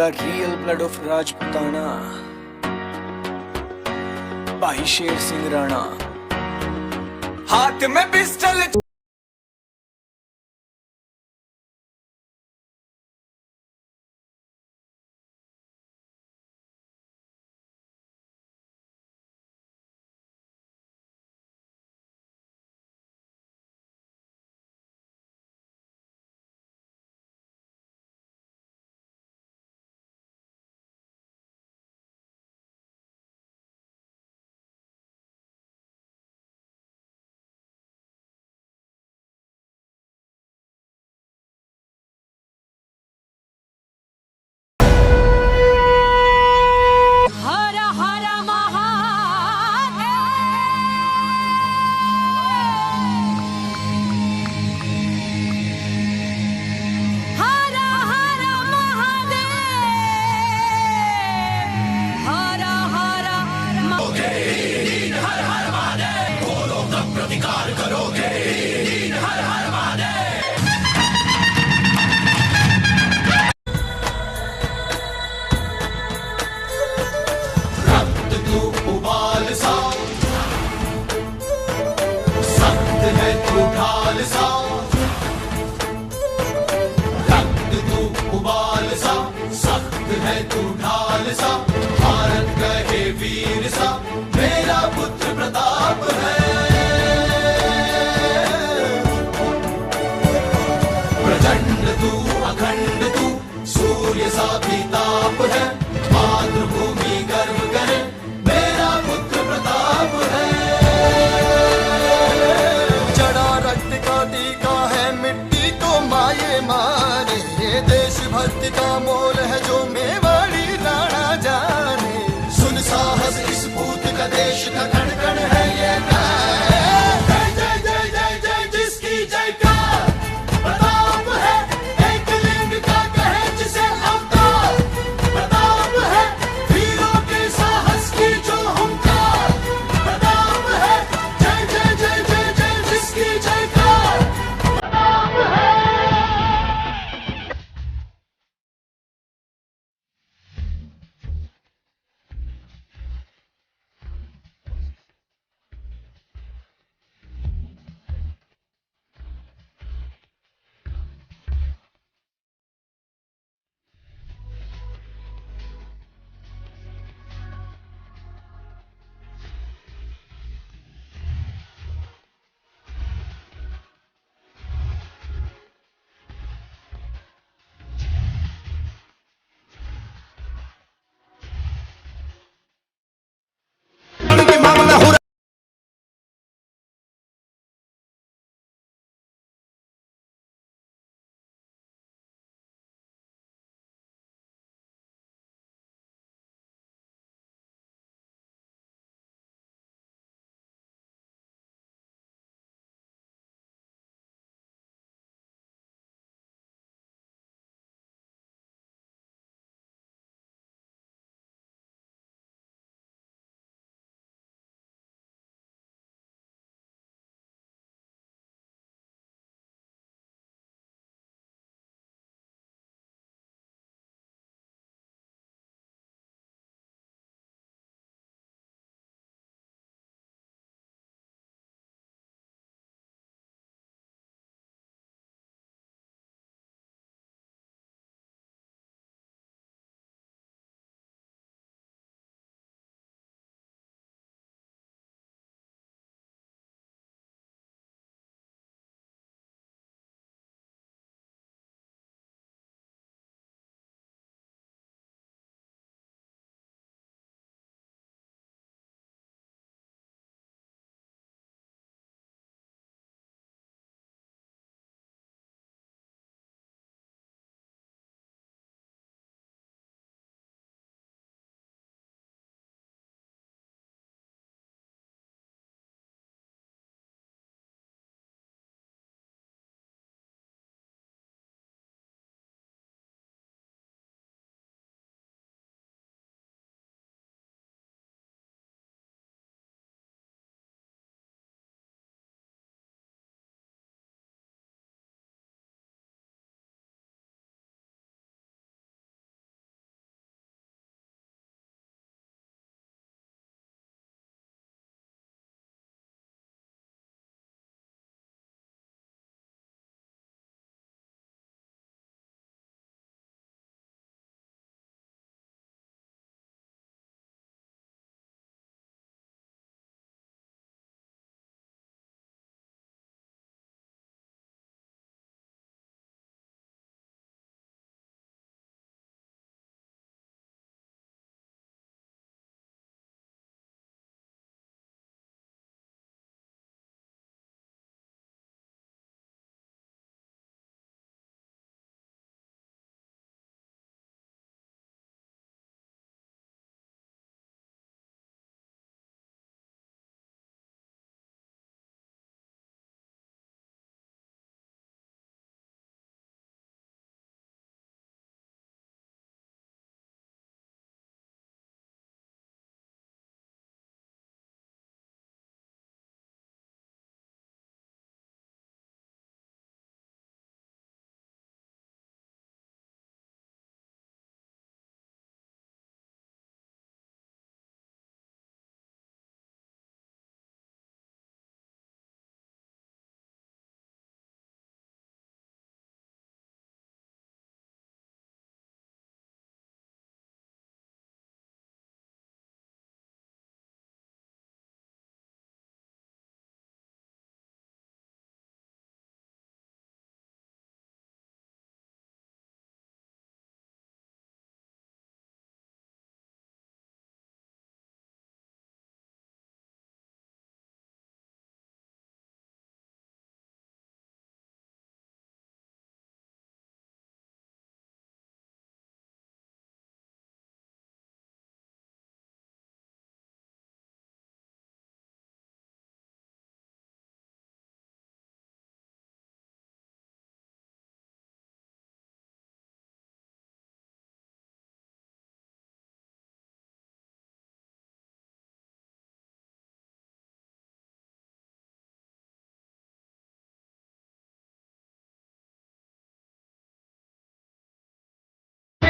The real blood of Rajputana. भाई शेर सिंह राणा हाथ में पिस्टल रक्त तू उबाल सा सख्त है तू ढाल सा वीर सा मेरा पुत्र प्रताप है। प्रचंड तू, अखंड तू, सूर्य सा भी ताप है। मोल है जो मेवाड़ी राणा जाने सुन साहस इस पूत का देश का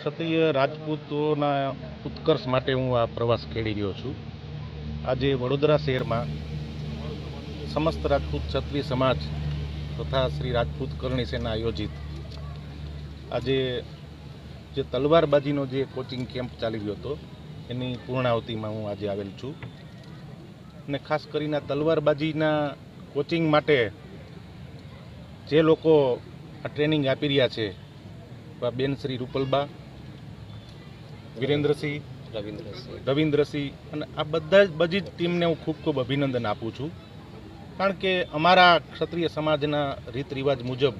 ક્ષત્રિય રાજપૂતોના ઉત્કર્ષ માટે હું આ પ્રવાસ ખેડી રહ્યો છું. આજે વડોદરા શહેરમાં સમસ્ત રાજપૂત ક્ષત્રિય સમાજ તથા શ્રી રાજપૂત કરણી સેના આયોજિત આજે જે તલવારબાજીનો જે કોચિંગ કેમ્પ ચાલી રહ્યો હતો, એની પૂર્ણાવતિમાં હું આજે આવેલ છું. અને ખાસ કરીને તલવારબાજીના કોચિંગ માટે જે લોકો આ ટ્રેનિંગ આપી રહ્યા છે બેન શ્રી રૂપલબા વિરેન્દ્રસિંહ રવિન્દ્રસિંહ. અને આ બધા જ બધી જ ટીમને હું ખૂબ ખૂબ અભિનંદન આપું છું. કારણ કે અમારા ક્ષત્રિય સમાજના રીત રિવાજ મુજબ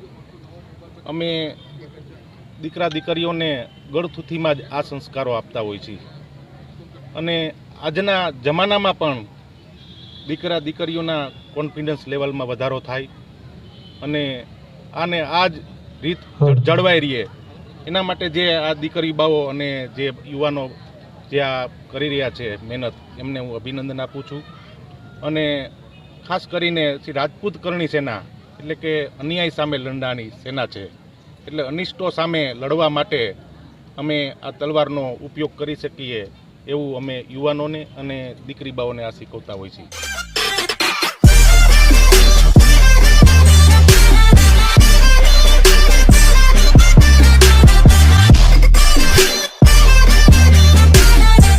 અમે દીકરા દીકરીઓને ગળથુથીમાં જ આ સંસ્કારો આપતા હોય છીએ. અને આજના જમાનામાં પણ દીકરા દીકરીઓના કોન્ફિડન્સ લેવલમાં વધારો થાય અને આને આ જ રીત જળવાઈ રહીએ. એના માટે જે આ દીકરી બાઓ અને જે યુવાનો જે આ કરી રહ્યા છે મહેનત, એમને હું અભિનંદન આપું છું. અને ખાસ કરીને શ્રી રાજપૂત કરણી સેના, એટલે કે અન્યાય સામે લડનાની સેના છે. એટલે અનિષ્ટો સામે લડવા માટે અમે આ તલવારનો ઉપયોગ કરી શકીએ એવું અમે યુવાનોને અને દીકરી બાઓને આ શીખવતા હોઈએ છીએ.